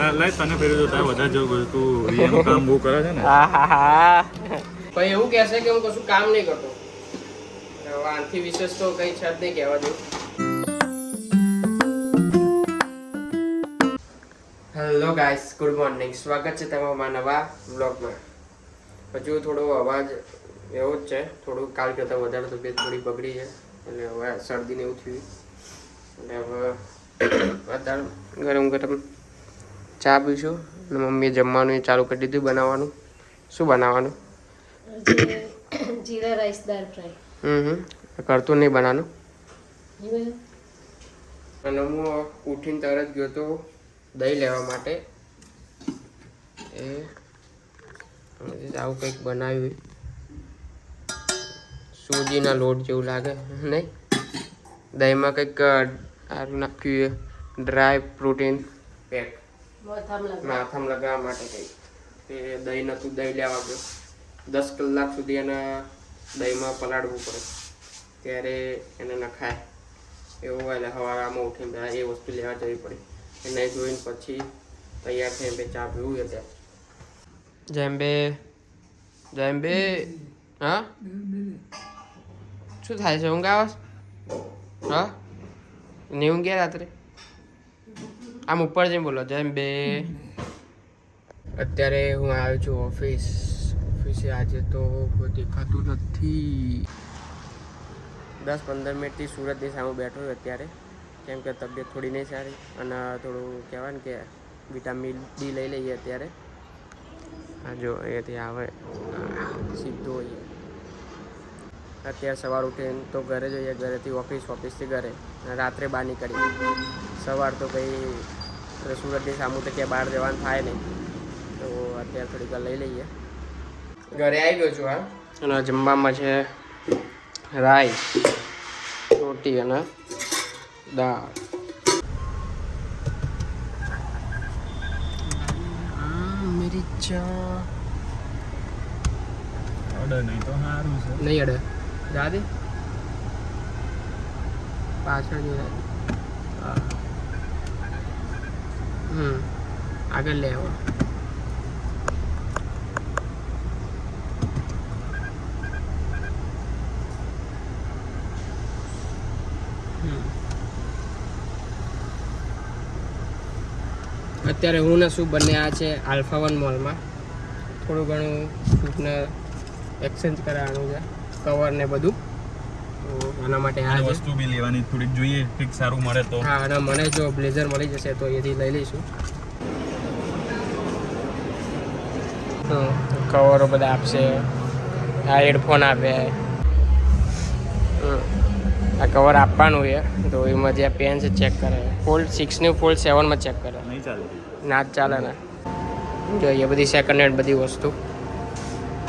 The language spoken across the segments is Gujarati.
લાય તને ફેરવી દો તારે વધારે જવું તું રિયાનું કામ બહુ કરે છે ને. હા હા હા. ભાઈ એવું કહેશે કે હું કશું કામ નહીં કરતો. આનથી વિશેષ તો કઈ છે જ નહીં કહેવા જેવું. હેલો ગાઈસ ગુડ મોર્નિંગ સ્વાગત છે તમારા નવા વ્લોગમાં હજુ થોડો અવાજ એવો જ છે. થોડું કાલ કરતાં વધારે તબિયત થોડી બગડી છે. એટલે હવે શરદીને એવું થયું. એટલે હવે અત્યારે ગરમ ગરમ ચા પીશું. અને મમ્મીએ જમવાનું એ ચાલુ કરી દીધું બનાવવાનું. શું બનાવવાનું? જીરા રાઈસ દાળ ફ્રાય. હમ કરતું નહીં બનાવવાનું અને હું ઉઠીને તરત ગયો તો દહીં લેવા માટે. એ આવું કંઈક બનાવ્યું. સૂજીના લોટ જેવું લાગે નહીં? દહીંમાં કંઈક સારું નાખ્યું ડ્રાય પ્રોટીન પેક. મોથામાં લગાવ. માથામાં લગાવવા માટે કંઈક તે દહીં નહોતું દહીં લેવા ગયો. દસ કલાક સુધી એને દહીંમાં પલાળવું પડે. ત્યારે એને નખાય. એવું હોય એટલે સવારે આમાં ઉઠીને પહેલાં એ વસ્તુ લેવા જવી પડે. એને જોઈને પછી તૈયાર થઈને બે ચા પીવું છે ત્યાં. જેમ બે જેમ બે હા? શું થાય છે ઊંઘ આવે? હા? નહીં ઊંઘ્યા રાત્રે? આમ ઉપર જઈને બોલો જેમ બે. અત્યારે હું આવ્યો છું ઓફિસ. ઓફિસે આજે તો કોઈ દેખાતું નથી. દસ પંદર મિનિટથી સુરતની સામે બેઠો છું અત્યારે. કેમ કે તબિયત થોડી નહીં સારી અને થોડું કહેવાય ને કે વિટામિન ડી લઈ લઈએ અત્યારે. હા જો અહીંયાથી આવે. સીધું હોઈએ અત્યારે સવાર ઉઠીને તો ઘરે જઈએ, ઘરેથી ઓફિસ, ઓફિસથી ઘરે. રાત્રે બહાર નીકળીએ. સવાર તો કંઈ સુરતની સામું તો ક્યાં બહાર જવાનું થાય નહીં. તો અત્યારે થોડીક વાર લઈ લઈએ. ઘરે આવી ગયો છું હા? અને જમવામાં છે રાઈસ રોટી અને દાળ. મેરી ચા. અડે નહીં તો સારું છે. નહીં અડે. જા દે પાછળ જઈ હમ. આગળ લે આવો. અત્યારે હું ને શું બંને આ છે આલ્ફા વન મોલમાં. થોડું ઘણું શૂટને એક્સચેન્જ કરાવવાનું છે કવર ને બધું. તો આના માટે આ આ વસ્તુ બી લેવાની થોડીક જોઈએ કંઈક સારું મળે તો. હા અને મને જો બ્લેઝર મળી જશે તો એથી લઈ લઈશું. કવરો બધા આપશે આ હેડફોન આપે. આ કવર આપવાનું છે તો એમાં જે પેન છે ચેક કરે ફોલ્ડ સિક્સની ફોલ્ડ સેવનમાં ચેક કરે. નહીં ચાલે. ના જ ચાલે ને. જોઈએ બધી સેકન્ડ હેન્ડ બધી વસ્તુ.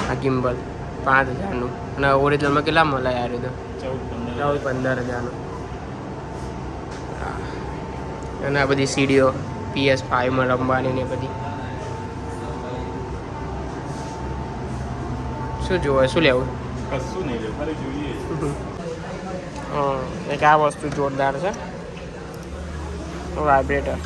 આ ગિમ્બલ પાંચ હજારનું. અને ઓરિજિનલમાં કેટલા મળે યાર રીતે? તો ચૌદ પંદર હજારનો અને આ બધી સીડીઓ પીએસ ફાઈવમાં રમવાની ને બધી. શું જોવે શું લેવું? કશું નહીં લેવું ખાલી જોઈએ. હં, એક આ વસ્તુ જોરદાર છે. વાઇબ્રેટર.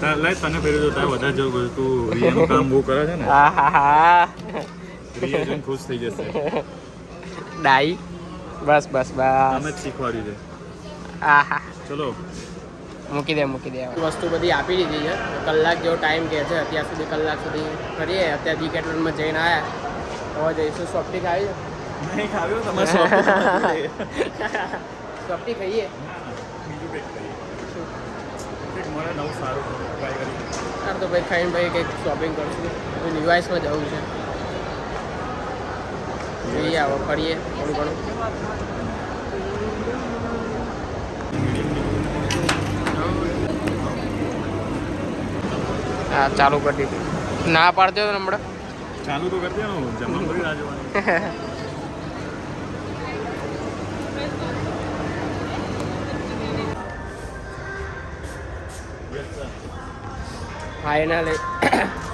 તા- લાય તને ફેરી દો તારે વધારે પડે. તું રિયાનું કામ બહુ કરે છે ને હા હા હા. રિયા જોઈને ખુશ થઈ જશે. ડાઈ. બસ બસ બસ. અમે શીખવાડ્યું છે. આ હા. ચલો. મૂકી દે મૂકી દે. વસ્તુ બધી આપી દીધી છે. કલાક જેવો ટાઈમ કહે છે અત્યાર સુધી કલાક સુધી કરીએ. અત્યારે ડિકેટલોનમાં જઈને આવ્યા હવે જઈશું સોફ્ટી ખાવી નહીં ખાવ્યું તમારે સોફ્ટી ખાઈએ. મળે નવું સારું ટ્રાય કરી. તાર તો ભાઈ ખાઈને ભાઈ કંઈક શોપિંગ કરશું. રિવાઇસમાં જવું છે. જોઈએ આવો ફરીએ. થોડું ઘણું. હા ચાલુ કરી દીધું. ના પાડતો હતો હમણાં? ચાલુ તો કરી દેવાનું જમવા રાહ જોવાની. ફાઇનલી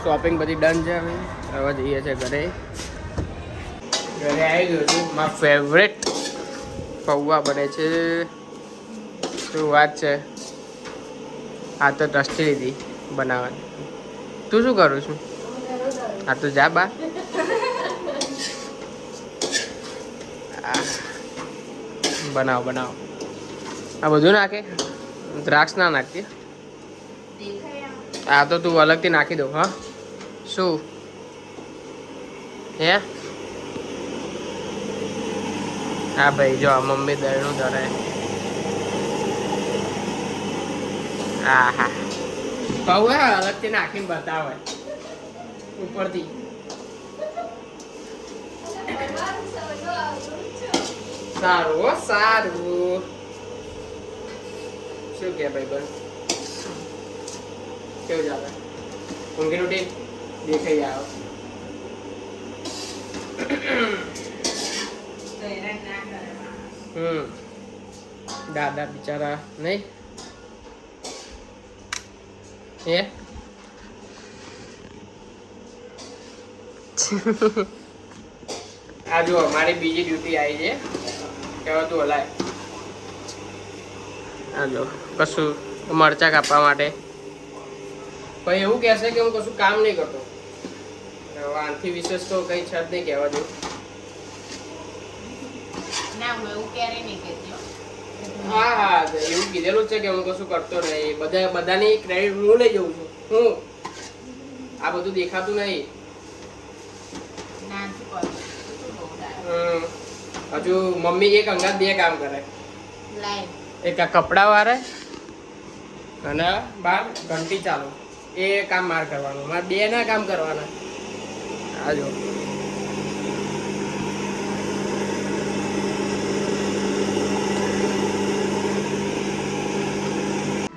શોપિંગ બધી ડન છે હવે. હવે જઈએ છે ઘરે. ઘરે આવી ગયું છું. મારા ફેવરેટ પૌવા બને છે. શું વાત છે? આ તો ટ્રસ્ટી લીધી બનાવવાની. તું શું કરું છું? આ તો જા બા. બનાવો બનાવો. આ બધું નાખે? દ્રાક્ષ ના નાખતી આ તો તું અલગથી નાખી દઉં, હા? શું? હે? હા ભાઈ, જો મમ્મી દળનું દળે હા હા. પૌવા અલગથી નાખીને બતાવે. ઉપરથી. સારું હો, સારું. શું કે ભાઈ બન કેવું ચાલે ઊંઘી ઉઠી દેખાઈ આવો. હમ. દાદા બિચારા નહીં? હે? આ જો મારી બીજી ડ્યુટી આવી છે. કેવા તું હલાય? આ જો કશું મરચા કાપવા માટે. પછી એવું કહેશે કે હું કશું કામ નહીં કરતો. હવે આનાથી વિશેષ તો કંઈ છે જ નહીં કહેવા જેવું. ના હું એવું ક્યારે નહીં કહેતી હા. હા એવું કીધેલું છે કે હું કશું કરતો નહીં. બધા બધાની ક્રેડિટ હું લઈ જઉં છું. હું? આ બધું દેખાતું નહીં. હજુ મમ્મી એક અંગાત બે કામ કરે. એક આ કપડા વારે અને બાર ઘંટી ચાલુ. એ કામ માર કરવાનું. મારે બે ના કામ કરવાના. આજો.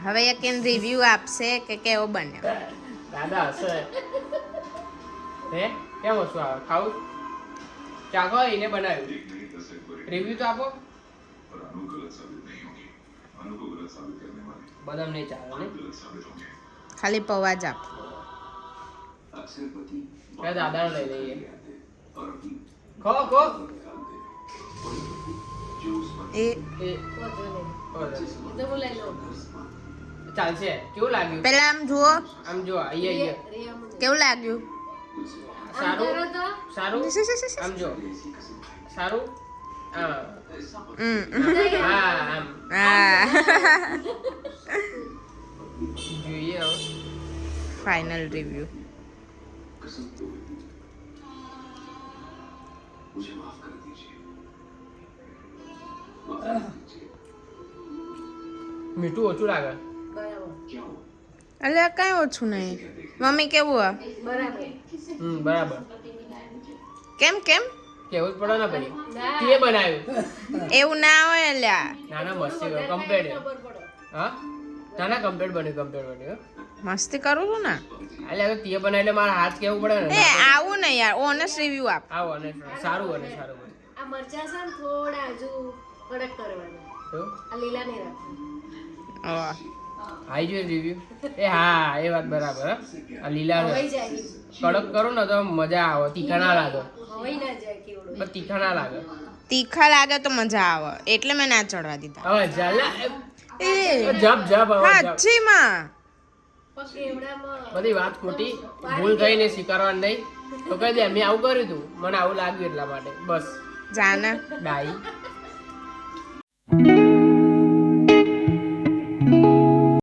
હવે એક એમ રિવ્યુ આપશે કે કેવો બન્યો. દાદા હશે. હે? કેમ હશું આવે? ખાવું? ચાખો એને બનાવ્યું? રિવ્યુ તો આપો. બદામ નહીં ચાલે ને? ખાલી પવાજ જ આપ. કે લઈ લઈએ? ખો ખો. એ ચાલશે. કેવું લાગ્યું? પેલા આમ જુઓ. આમ જો અહીંયા અહીંયા કેવું લાગ્યું? સારું? સારું? આમ જો સારું? હા. હમ. હા આમ. હા. જોઈએ હવે ફાઇનલ રિવ્યુ મીઠું ઓછું લાગે. એટલે કઈ ઓછું નહીં. મમ્મી કેવું આ? બરાબર હમ બરાબર. કેમ કેમ? કેવું જ પડે ને ભાઈ? તે બનાવ્યું? એવું ના હોય અલ્યા. નાના મસ્તી કરો કમ્પ્લેટ. ખબર હા નાના કમ્પ્લેટ બન્યું કમ્પ્લેટ બન્યું મસ્તી કરું છું ને? એટલે હવે તે બનાવી એટલે મારા હાથ કેવું પડે ને? આવું નહીં યાર ઓનેસ્ટ રિવ્યુ આપ. આવો અને સારું અને સારું બને. આ મરચા છે ને થોડા હજુ કડક કરવાના. આ લીલા નહીં રાખવાના. ઓહ. આવી જોઈએ રિવ્યુ એ હા એ વાત બરાબર હા. આ લીલા ને કડક કરો ને તો મજા આવે તીખા ના લાગે. હવાઈ ના જાય કેવડો. પણ તીખા ના લાગે. તીખા લાગે તો મજા આવે એટલે મેં ના ચડવા દીધા. હવે જલા જપ જપ બધી વાત ખોટી. ભૂલ થઈને સ્વીકારવાની નહીં. તો કહી દે મેં આવું કર્યું હતું મને આવું લાગ્યું એટલા માટે. બસ. જાના. ડાઈ